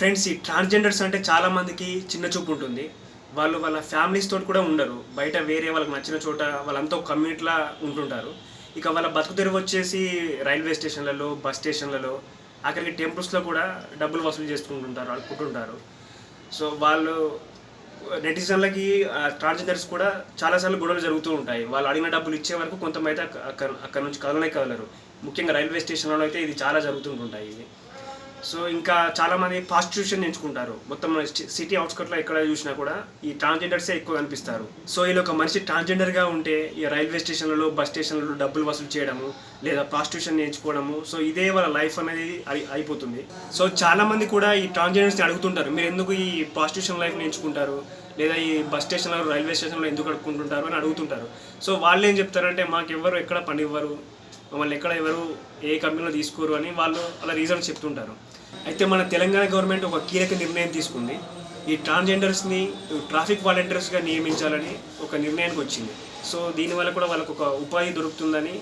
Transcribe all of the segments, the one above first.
Friends ఈ transgenders అంటే చాలా మందికి చిన్న చూపు ఉంటుంది. వాళ్ళు వాళ్ళ ఫ్యామిలీస్ తోటి కూడా ఉండరు. బయట వేరే వాళ్ళకి నచ్చిన చోట వాళ్ళంతా ఒక కమ్యూనిటీలా ఉంటుంటారు. ఇక వాళ్ళ బతుకు తెరువు వచ్చేసి రైల్వే స్టేషన్లలో బస్ స్టేషన్లలో అక్కడికి టెంపుల్స్లో కూడా డబ్బులు వసూలు చేసుకుంటుంటారు అనుకుంటుంటారు సో వాళ్ళు నెటిజన్లకి ట్రాన్స్జెండర్స్ కూడా చాలాసార్లు గొడవలు జరుగుతూ ఉంటాయి. వాళ్ళు అడిగిన డబ్బులు ఇచ్చే వరకు కొంతమంది అక్కడ అక్కడ నుంచి కదలనే కదలరు. ముఖ్యంగా రైల్వే స్టేషన్లలో అయితే ఇది చాలా జరుగుతుంటుంటాయి. ఇది సో ఇంకా చాలామంది ప్రాస్టిట్యూషన్ ఎంచుకుంటారు. మొత్తం సి- సిటీ అవుట్స్కట్లో ఎక్కడ చూసినా కూడా ఈ ట్రాన్స్జెండర్సే ఎక్కువ కనిపిస్తారు. సో ఇలా ఒక మనిషి ట్రాన్స్జెండర్గా ఉంటే ఈ రైల్వే స్టేషన్లలో బస్ స్టేషన్లలో డబ్బులు వసూలు చేయడము లేదా ప్రాస్టిట్యూషన్ నేర్చుకోవడము సో ఇదే వాళ్ళ లైఫ్ అనేది అయిపోతుంది. సో చాలామంది కూడా ఈ ట్రాన్స్జెండర్స్ని అడుగుతుంటారు. మీరు ఎందుకు ఈ ప్రాస్టిట్యూషన్ లైఫ్ నేర్చుకుంటారు లేదా ఈ బస్ స్టేషన్లో రైల్వే స్టేషన్లో ఎందుకు అడుక్కుంటుంటారు అని అడుగుతుంటారు. సో వాళ్ళు ఏం చెప్తారంటే మాకు ఎవరు ఎక్కడ పనివ్వరు. మమ్మల్ని ఎక్కడ ఎవరు ఏ కంపెనీలో తీసుకోరు అని వాళ్ళు అలా రీజన్ చెప్తుంటారు. అయితే మన తెలంగాణ గవర్నమెంట్ ఒక కీలక నిర్ణయం తీసుకుంది. ఈ ట్రాన్స్జెండర్స్ని ట్రాఫిక్ వాలంటీర్స్గా నియమించాలని ఒక నిర్ణయానికి వచ్చింది. సో దీనివల్ల కూడా వాళ్ళకు ఒక ఉపాధి దొరుకుతుందని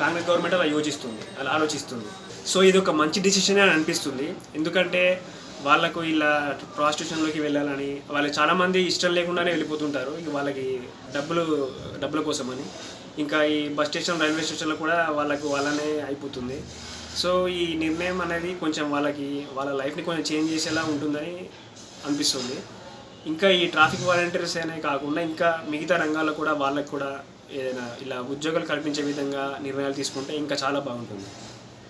కాంగ్రెస్ గవర్నమెంట్ అలా యోచిస్తుంది అలా ఆలోచిస్తుంది. సో ఇది ఒక మంచి డిసిషన్ అని అనిపిస్తుంది. ఎందుకంటే వాళ్ళకు ఇలా ప్రాస్టిట్యూషన్లోకి వెళ్ళాలని వాళ్ళు చాలామంది ఇష్టం లేకుండానే వెళ్ళిపోతుంటారు. ఇక వాళ్ళకి డబ్బులు డబ్బుల కోసమని. ఇంకా ఈ బస్ స్టేషన్ రైల్వే స్టేషన్లో కూడా వాళ్ళకు వాళ్ళనే అయిపోతుంది. సో ఈ నిర్ణయం అనేది కొంచెం వాళ్ళకి వాళ్ళ లైఫ్ని కొంచెం చేంజ్ చేసేలా ఉంటుందని అనిపిస్తుంది. ఇంకా ఈ ట్రాఫిక్ వాలంటీర్స్ అనే కాకుండా ఇంకా మిగతా రంగాల్లో కూడా వాళ్ళకు కూడా ఏదైనా ఇలా ఉద్యోగాలు కల్పించే విధంగా నిర్ణయాలు తీసుకుంటే ఇంకా చాలా బాగుంటుంది.